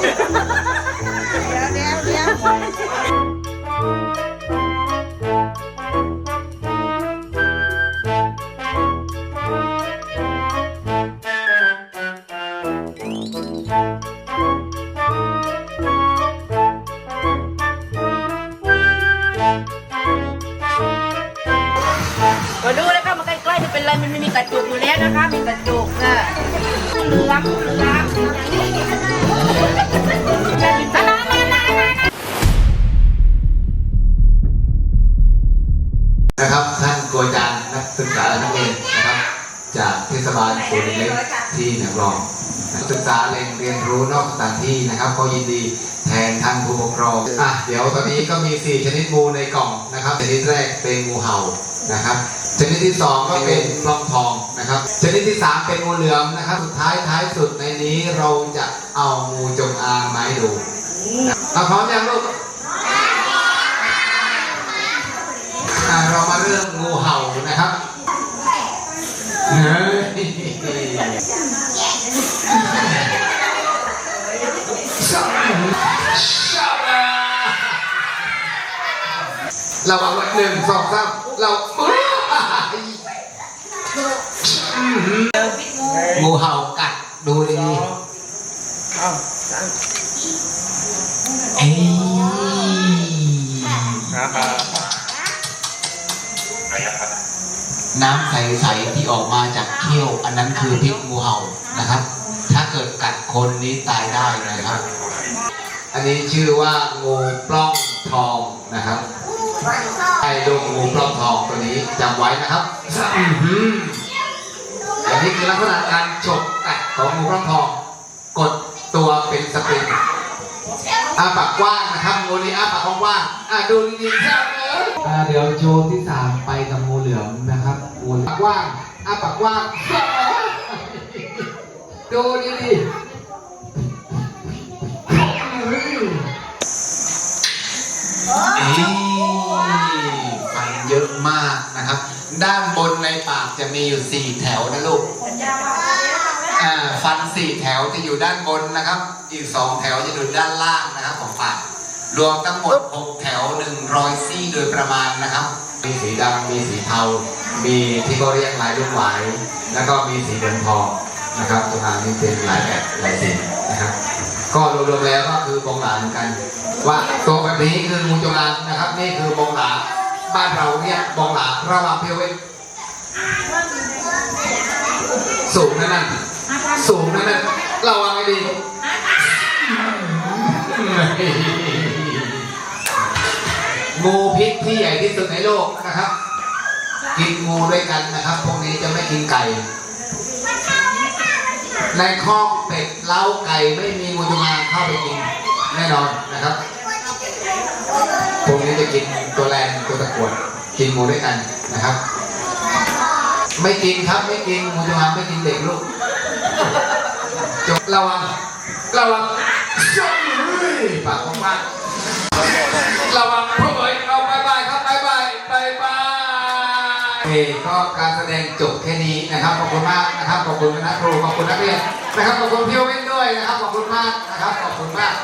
เดี๋ยวเดี๋ยวเดี๋ยวมาดูนะคะมาใกล้ๆจะเป็นไรมันไม่มีกระจุกอยู่แล้วนะคะ มีกระจุกน่ะเหลืองเหลือง ศบาลสวนเล็กที่หนองรองนักศึกษาเรียนเรียนรู้นอกสถานที่นะครับก็ยินดีแทนท่านผู้ปกครองอะเดี๋ยวตอนนี้ก็มี 4 ชนิดงูในกล่องนะครับ ชนิดแรกเป็นงูเห่านะครับ ชนิดที่ 2 ก็เป็นปล้องทองนะครับ ชนิดที่ 3 เป็นงูเหลือมนะครับ สุดท้ายท้ายสุดในนี้เราจะเอางูจงอางมาให้ดูเอาพร้อมยังลูกอ่าเรามาเรื่องงูเห่านะครับ เราเอาไว้หนึ่งสองสามเรางูเห่ากัดดูดีเอ้ยน้ำใสๆที่ออกมาจากเขี้ยว อันนั้นคือพิษงูเห่านะครับ ถ้าเกิดกัดคนนี้ตายได้นะครับ อันนี้ชื่อว่างูปล้องทองนะครับ ไอ้ดงงูปล้องทองตัวนี้จำไว้นะครับอื้อหืออันนี้คือลักษณะการฉกกัดของงูปล้องทอง กดตัวเป็นสปริงอาปากกว้างนะครับงูนี้อาปากกว้างๆอะดูดีๆครับอ่าเดี๋ยวโชว์ที่สามไปกับงูเหลือมนะครับงูปากกว้างอาปากกว้างดูดีๆนี่ นะครับ ด้านบนในปากจะมีอยู่สี่แถวนะลูกอ่าฟันสี่แถวจะอยู่ด้านบนนะครับ อีกสองแถวจะอยู่ด้านล่างนะครับของปากรวมทั้งหมดหกแถวหนึ่งร้อยซี่โดยประมาณนะครับ มีสีดำมีสีเทา มีที่เขาเรียกลายลูกหวายแล้วก็มีสีเหลืองทองนะครับตรงนั้นนี่เป็นหลายแบบหลายสีนะครับ ก็รวมๆแล้วก็คือบงหลาเหมือนกัน ว่าตัวแบบนี้คืองูจงอางนะครับ นี่คือบงหลา บ้านเราเรียกบงหลาระว่างเพียวเองสูงนั่นน่ะสูงนั่นนะระวังให้ดีงูพิษที่ใหญ่ที่สุดในโลกนะครับ กินงูด้วยกันนะครับ พวกนี้จะไม่กินไก่ ในคอกเป็ดเล้าไก่ไม่มีงูจงอางเข้าไปกินแน่นอนนะครับ นี้จะกินตัวแรงตัวตะกรวดกินงูด้วยกันนะครับ ไม่กินครับไม่กินงูจงอางไม่กินเด็กลูกจบระวังระวังจบเลยปากของมากระวังพวกเอ้ยเอาบายบายครับบายบายบายบายโอเคก็การแสดงจบแค่นี้นะครับขอบคุณมากนะครับขอบคุณคณะครูขอบคุณนักเรียนนะครับขอบคุณพี่เว่นด้วยนะครับขอบคุณมากนะครับขอบคุณมาก